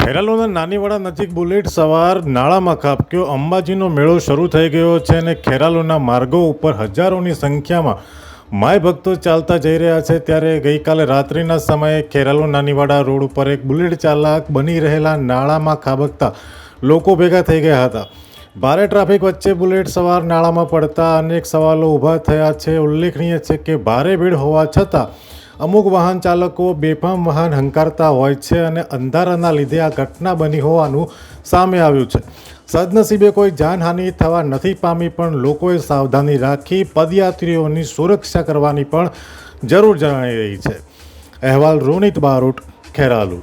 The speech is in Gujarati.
ખેરાલુના નાનીવાડા નજીક બુલેટ સવાર નાળામાં ખાબક્યો અંબાજીનો મેળો શરૂ થઈ ગયો છે અને ખેરાલુના માર્ગો ઉપર હજારોની સંખ્યામાં માય ભક્તો ચાલતા જઈ રહ્યા છે. ત્યારે ગઈકાલે રાત્રિના સમયે ખેરાલુ નાનીવાડા રોડ ઉપર એક બુલેટ ચાલક બની રહેલા નાળામાં ખાબકતા લોકો ભેગા થઈ ગયા હતા. ભારે ટ્રાફિક વચ્ચે બુલેટ સવાર નાળામાં પડતા અનેક સવાલો ઊભા થયા છે. ઉલ્લેખનીય છે કે ભારે ભીડ હોવા છતાં અમુક વાહન ચાલકો બેફામ વાહન હંકારતા હોય છે અને અંધારાના લીધે આ ઘટના બની હોવાનું સામે આવ્યું છે. સદનસીબે કોઈ જાનહાનિ થવા નથી પામી, પણ લોકોએ સાવધાની રાખી પદયાત્રીઓની સુરક્ષા કરવાની પણ જરૂર જણાઈ રહી છે. અહેવાલ રોનિત બારોટ, ખેરાલુ.